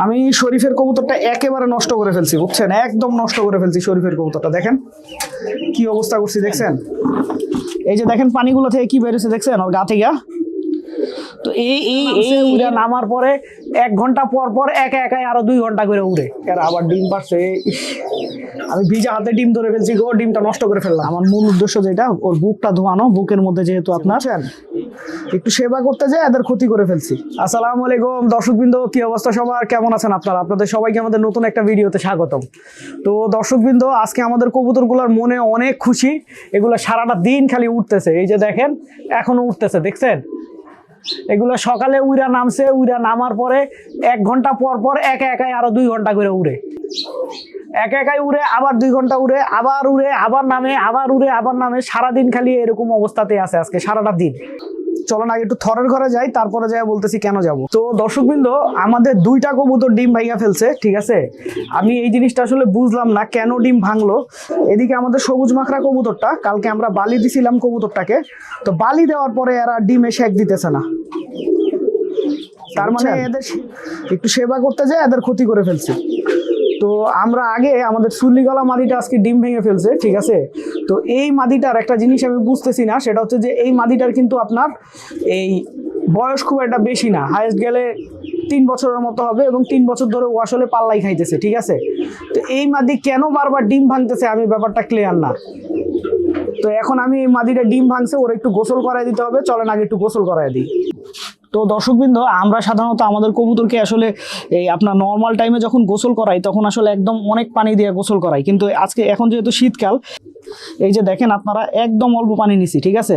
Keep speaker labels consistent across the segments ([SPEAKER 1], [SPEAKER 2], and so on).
[SPEAKER 1] আমি শরীফের কবুতরটা একেবারে নষ্ট করে ফেলছি বুঝছেন? একদম নষ্ট করে ফেলছি শরীফের কবুতরটা। দেখেন কি অবস্থা করছি দেখছেন? এই যে দেখেন পানিগুলো থেকে কি বেরোছে দেখছেন? ওর গা থেকে? তো এই এই এই উড়ে। নামার পরে এক ঘণ্টা পর পর একা একাই আরও দুই ঘণ্টা করে উড়ে। এর আবার ডিম পারছে আমি ভিজা হাতে ডিম ধরে ফেলছি গো ডিমটা নষ্ট করে ফেললাম। আমার মূল উদ্দেশ্য যেটা ওর বুকটা ধোয়ানো বুকের মধ্যে যেহেতু আপনার একটু সেবা করতে যায় এদের ক্ষতি করে ফেলছি। আসসালামু আলাইকুম, দর্শকবৃন্দ, কি অবস্থা সবার? কেমন আছেন আপনারা? আপনাদের সবাইকে আমাদের নতুন একটা ভিডিওতে স্বাগতম। তো দর্শকবৃন্দ, আজকে আমাদের কবুতরগুলোর মনে অনেক খুশি। এগুলো সারাটা দিন খালি উঠতেছে এই যে দেখেন, এখনও উঠতেছে দেখছেন? এগুলো সকালে উইরা নামছে, উইরা নামার পরে এক ঘণ্টা পর পর একা একাই আরও দুই ঘণ্টা করে উড়ে। একা একাই উড়ে, আবার দুই ঘণ্টা উড়ে, আবার উড়ে, আবার নামে, আবার উড়ে, আবার নামে। সারাদিন খালি এরকম অবস্থাতে আছে আজকে, সারাটা দিন। চলো না আগে একটু থরের ঘরে যাই তারপরে যাই বলতেছি কেন যাব। তো দর্শকবৃন্দ আমাদের দুইটা কবুতর ডিম ভাইয়া ফেলছে ঠিক আছে? আমি এই জিনিসটা আসলে বুঝলাম না কেন ডিম ভাঙলো। এদিকে আমাদের সবুজ মাখরা কবুতরটা কালকে আমরা বালি দিছিলাম কবুতরটাকে। তো বালি দেওয়ার পরে এরা ডিমে শেক দিতেছে না। তার মানে এদের একটু সেবা করতে যায় এদের ক্ষতি করে ফেলছে। তো আমরা আগে আমাদের চুল্লিগলা মাদিটা আজকে ডিম ভেঙে ফেলছে, ঠিক আছে? তো এই মাদিটার একটা জিনিস আমি বুঝতেছি না, সেটা হচ্ছে যে এই মাদিটার কিন্তু আপনার এই বয়স খুব একটা বেশি না। হায়েস্ট গেলে তিন বছরের মতো হবে এবং তিন বছর ধরে ও আসলে পাল্লাই খাইতেছে, ঠিক আছে? তো এই মাদি কেন বারবার ডিম ভাঙতেছে আমি ব্যাপারটা ক্লিয়ার না। তো এখন আমি এই মাদিটা ডিম ভাঙছে, ওর একটু গোসল করাই দিতে হবে, চলেন আগে একটু গোসল করাই দিই। তো দর্শকবৃন্দ, আমরা সাধারণত আমাদের কবুতরকে আসলে এই আপনার নর্মাল টাইমে যখন গোসল করাই, তখন আসলে একদম অনেক পানি দিয়ে গোসল করাই। কিন্তু আজকে এখন যেহেতু শীতকাল, এই যে দেখেন আপনারা একদম অল্প পানি নিছি, ঠিক আছে?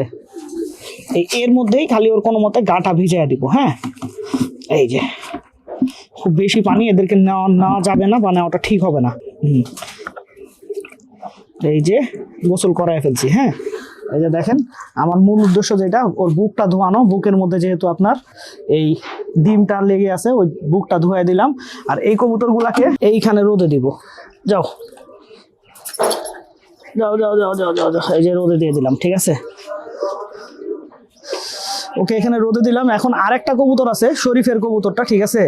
[SPEAKER 1] এই এর মধ্যেই খালি ওর কোনো মতে গাটা ভিজাইয়া দিব হ্যাঁ? এই যে, খুব বেশি পানি এদেরকে নেওয়া নেওয়া যাবে না বা নেওয়াটা ঠিক হবে না। এই যে গোসল করায় ফেলছি হ্যাঁ? এই যে দেখেন, আমার মূল উদ্দেশ্য যেটা, ওর বুকটা ধোয়ানো, বুকের মধ্যে যেহেতু আপনার এই ডিমটা লেগে আছে, ওই বুকটা ধুয়ে দিলাম, আর এই কবুতরগুলাকে এইখানে রোদে দিব। যাও। যাও যাও যাও যাও যাও যাও, এই যে রোদে দিয়ে দিলাম, ঠিক আছে? ওকে, এখানে রোদে দিলাম। এখন আরেকটা কবুতর আছে, শরীফের কবুতরটা, ঠিক আছে?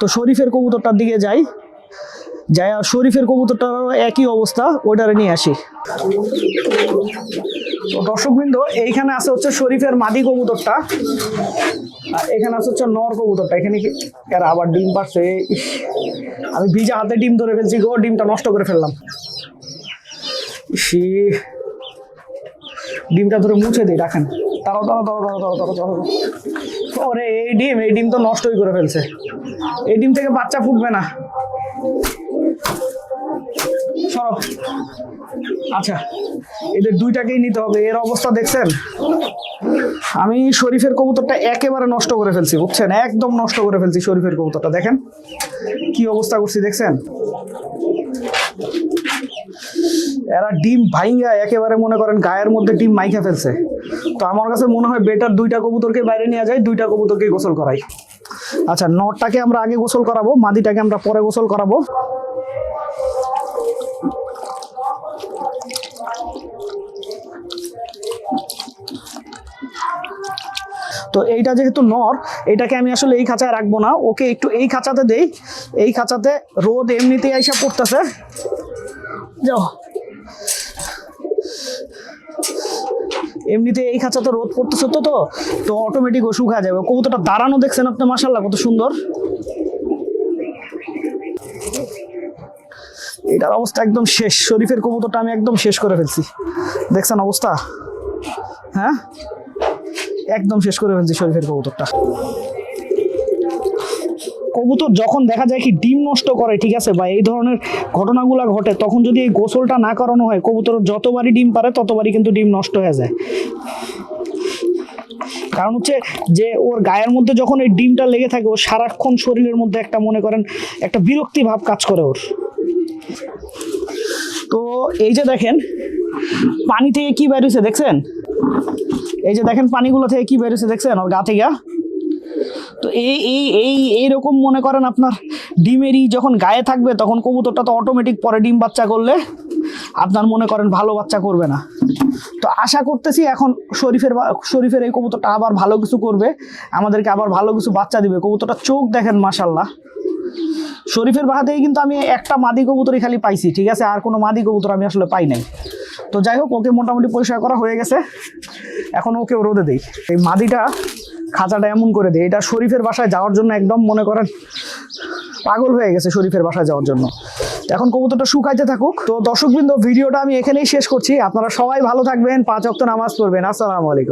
[SPEAKER 1] তো শরীফের কবুতরটার দিকে যাই। যাই শরীফের কবুতরটারও একই অবস্থা ওইটারে নিয়ে আসি। দর্শকবৃন্দ এইখানে আছে হচ্ছে শরীফের মাদি কবুতরটা আর এখানে আছে হচ্ছে নর কবুতরটা। এখানে এরা আবার ডিম ইস, আমি ভিজা হাতে ডিম ধরে ফেলছি গো ডিমটা নষ্ট করে ফেললাম। ইসি ডিমটা ধরে মুছে দিই রাখেন। তাড়াও তাড়াও তাড়াও তাড়াও তাড়াও তাড়াও তাড়াও ওরে এই ডিম এই ডিম তো নষ্টই করে ফেলছে। এই ডিম থেকে বাচ্চা ফুটবে না। আচ্ছা এদের দুইটাকেই নিতে হবে। এর অবস্থা দেখছেন? আমি শরীফের কবুতরটা একেবারে নষ্ট করে ফেলছি, বুঝছেন? একদম নষ্ট করে ফেলছি শরীফের কবুতরটা। দেখেন, কি অবস্থা করছি, দেখছেন? এরা ডিম ভাইঙ্গা, একেবারে মনে করেন গায়ের মধ্যে ডিম মাইখা ফেলছে। তো আমার কাছে মনে হয় বেটার দুইটা কবুতরকে বাইরে নিয়ে যায় দুইটা কবুতরকে গোসল করাই। আচ্ছা নটটাকে আমরা আগে গোসল করাবো, মাদিটাকে আমরা পরে গোসল করাবো। তো এইটা যেহেতু নর, এটাকে আমি আসলে এই খাঁচায় রাখব না। ওকে একটু এই খাঁচাতে দেই। এই খাঁচাতে রোদ এমনিতেই আইসা পড়তেছে। যাও। এমনিতে এই খাঁচাতে রোদ পড়তেছে তো তো তো অটোমেটিক ও শুকা যাবে। কবুতরটা দাঁড়ানো দেখছেন আপনি? মাসাল্লাহ কত সুন্দর। এটার অবস্থা একদম শেষ। শরীফের কবুতরটা আমি একদম শেষ করে ফেলছি। দেখছেন অবস্থা? হ্যাঁ? একদম শেষ করে ফেলছি শরীফের কবুতরটা। কবুতর যখন দেখা যায় কি ডিম নষ্ট করে, ঠিক আছে, বা এই ধরনের ঘটনাগুলো ঘটে, তখন যদি এই গোসলটা না করানো হয়, কবুতর যতবারই ডিম পারে, ততবারই কিন্তু ডিম নষ্ট হয়ে যায়। কারণ হচ্ছে যে ওর গায়ের মধ্যে যখন এই ডিমটা লেগে থাকে, ও সারাক্ষণ শরীরের মধ্যে একটা, মনে করেন, একটা বিরক্তি ভাব কাজ করে ওর। তো এই যে দেখেন, পানি থেকে কি বেরিয়েছে দেখছেন? এই যে দেখেন পানিগুলো থেকে কি বেরোছে দেখছেন? ওর গা থেকে? তো এই এই এই, এইরকম মনে করেন আপনার ডিমেরই যখন গায়ে থাকবে, তখন কবুতরটা তো অটোমেটিক পরে ডিম বাচ্চা করলে আপনার মনে করেন ভালো বাচ্চা করবে না। তো আশা করতেছি এখন শরীফের শরীফের এই কবুতরটা আবার ভালো কিছু করবে, আমাদেরকে আবার ভালো কিছু বাচ্চা দিবে। কবুতরটা চোখ দেখেন মাসাল্লাহ শরীফের বাহা থেকে কিন্তু আমি একটা মাদি কবুতরই খালি পাইছি, ঠিক আছে? আর কোনো মাদি কবুতর আমি আসলে পাই নাই। তো যাই হোক, ওকে মোটামুটি পরিষ্কার করা হয়ে গেছে। এখন ওকে রোদে দেই। এই মাদিটা খাঁচাটা এমন করে দেয় এটা শরীফের বাসায় যাওয়ার জন্য একদম মনে করেন পাগল হয়ে গেছে শরীফের বাসায় যাওয়ার জন্য। এখন কবুতরটা শুকাইতে থাকুক। তো দর্শকবৃন্দ, ভিডিওটা আমি এখানেই শেষ করছি। আপনারা সবাই ভালো থাকবেন, পাঁচ অক্ত নামাজ পড়বেন। আসসালামু আলাইকুম।